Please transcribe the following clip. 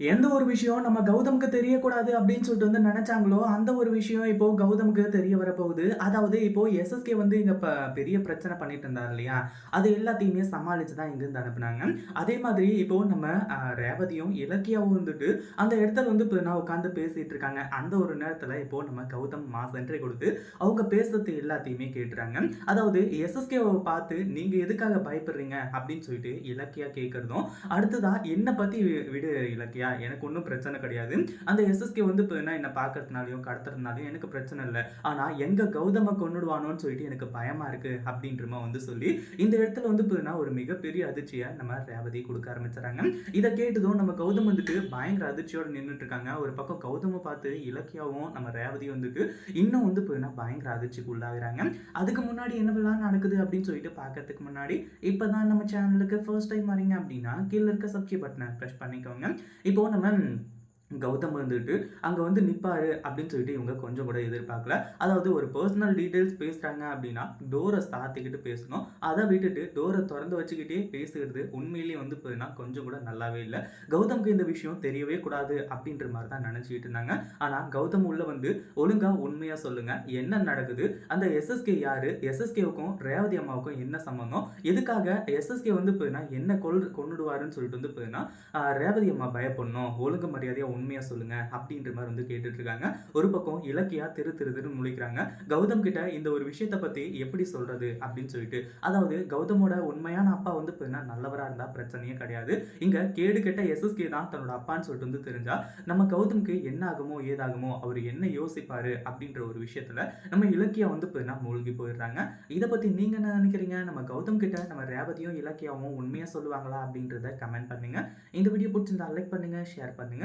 எந்த ஒரு விஷயம் நம்ம கௌதமுக்கு தெரியக்கூடாது அப்படின்னு சொல்லிட்டு வந்து நினைச்சாங்களோ, அந்த ஒரு விஷயம் இப்போ கௌதமுக்கு தெரிய வரப்போகுது. அதாவது இப்போ எஸ்எஸ்கே வந்து இங்க பெரிய பிரச்சனை பண்ணிட்டு இருந்தார் இல்லையா? அது எல்லாத்தையுமே சமாளிச்சு தான் இங்கிருந்து அனுப்புனாங்க. அதே மாதிரி இப்போ நம்ம ரேவதியும், இலக்கியாவும் வந்துட்டு அந்த இடத்துல வந்து இப்போ நான் உட்காந்து பேசிட்டு இருக்காங்க. அந்த ஒரு நேரத்துல இப்போ நம்ம கௌதம் மாஸ் என்ட்ரி கொடுத்து அவங்க பேசுறது எல்லாத்தையுமே கேட்டுறாங்க. அதாவது எஸ்எஸ்கேவை பார்த்து நீங்க எதுக்காக பயப்படுறீங்க? அப்படின்னு சொல்லிட்டு இலக்கியா கேட்கறதும் அடுத்ததா என்ன பத்தி வி விடு இலக்கியா எனக்கு ஒன்றும் பிரச்சனை கிடையாது. அந்த எஸ்எஸ்கே வந்து இப்போ என்ன பார்க்கறதுனாலையும் கடத்துறதுனாலையும் எனக்கு பிரச்சனை இல்லை ஆனால் எங்கள் கௌதம கொண்டுடுவானோன்னு சொல்லிட்டு எனக்கு பயமாக இருக்குது அப்படின்றமா வந்து சொல்லி, இந்த இடத்துல வந்து இப்போ ஒரு மிகப்பெரிய அதிர்ச்சியை நம்ம ரேவதி கொடுக்க ஆரம்பிச்சுறாங்க. இதை கேட்டதும் நம்ம கௌதம் வந்துட்டு பயங்கர அதிர்ச்சியோடு நின்னுட்டு இருக்காங்க. ஒரு பக்கம் கௌதம பார்த்து இலக்கியாவும், நம்ம ரேவதி வந்துட்டு இன்னும் வந்து இப்போ பயங்கர அதிர்ச்சிக்கு உள்ளாகிறாங்க அதுக்கு முன்னாடி என்னவெல்லாம் நடக்குது அப்படின்னு சொல்லிட்டு பார்க்கறதுக்கு முன்னாடி, இப்போ தான் நம்ம சேனலுக்கு ஃபர்ஸ்ட் டைம் வரீங்க அப்படின்னா, கீழே இருக்க சப்ஸ்கிரைப் பட்டனை பிரஸ் பண்ணிக்கோங்க. இப்போ நம்ம கௌதம் வந்துட்டு அங்கே வந்து நிற்பாரு அப்படின்னு சொல்லிட்டு இவங்க கொஞ்சம் கூட எதிர்பார்க்கல. அதாவது ஒரு பர்சனல் டீட்டெயில்ஸ் பேசுகிறாங்க அப்படின்னா, டோரை சாத்திக்கிட்டு பேசணும். அதை விட்டுட்டு டோரை திறந்து வச்சுக்கிட்டே பேசுகிறது உண்மையிலேயே வந்து பார்த்தீங்கன்னா, கொஞ்சம் கூட நல்லாவே இல்லை கௌதம்க்கு இந்த விஷயம் தெரியவே கூடாது அப்படின்ற மாதிரி தான் நினச்சிக்கிட்டு இருந்தாங்க. ஆனால் கௌதம் உள்ள வந்து ஒழுங்காக உண்மையாக சொல்லுங்கள் என்ன நடக்குது? அந்த எஸ்எஸ்கே யார் எஸ்எஸ்கேவுக்கும் ரேவதி அம்மாவுக்கும் என்ன சம்மந்தம்? எதுக்காக எஸ்எஸ்கே வந்து பார்த்தீங்கன்னா, என்ன கொல் கொன்னுடுவாருன்னு சொல்லிட்டு வந்து பார்த்தீங்கன்னா, ரேவதி அம்மா பயப்படணும். ஒழுங்கு மரியாதையாக உண்மையாக சொல்லுங்க அப்படின்ற மாதிரி வந்து கேட்டுட்டு இருக்காங்க. ஒரு பக்கம் இலக்கியா திரு திரு திருன்னு முழிக்கிறாங்க. கௌதம் கிட்ட இந்த ஒரு விஷயத்தை பற்றி எப்படி சொல்கிறது அப்படின்னு சொல்லிட்டு. அதாவது கௌதமோட உண்மையான அப்பா வந்து பார்த்தீங்கன்னா, நல்லவராக இருந்தால் பிரச்சனையே கிடையாது. இங்கே கேடு கெட்ட எஸ்எஸ்கே தான் தன்னோட அப்பான்னு சொல்லிட்டு வந்து தெரிஞ்சால் நம்ம கௌதம்க்கு என்ன ஆகுமோ, ஏதாகுமோ, அவர் என்ன யோசிப்பார் அப்படின்ற ஒரு விஷயத்துல நம்ம இலக்கியா வந்து பார்த்தீங்கன்னா மூழ்கி போயிடுறாங்க. இதை பற்றி நீங்கள் என்ன நினைக்கிறீங்க நம்ம கௌதம் கிட்ட நம்ம ரேவதியும், இலக்கியாவும் உண்மையாக சொல்லுவாங்களா? அப்படின்றத கமெண்ட் பண்ணுங்க. இந்த வீடியோ பிடிச்சிருந்தா லைக் பண்ணுங்கள் ஷேர் பண்ணுங்க.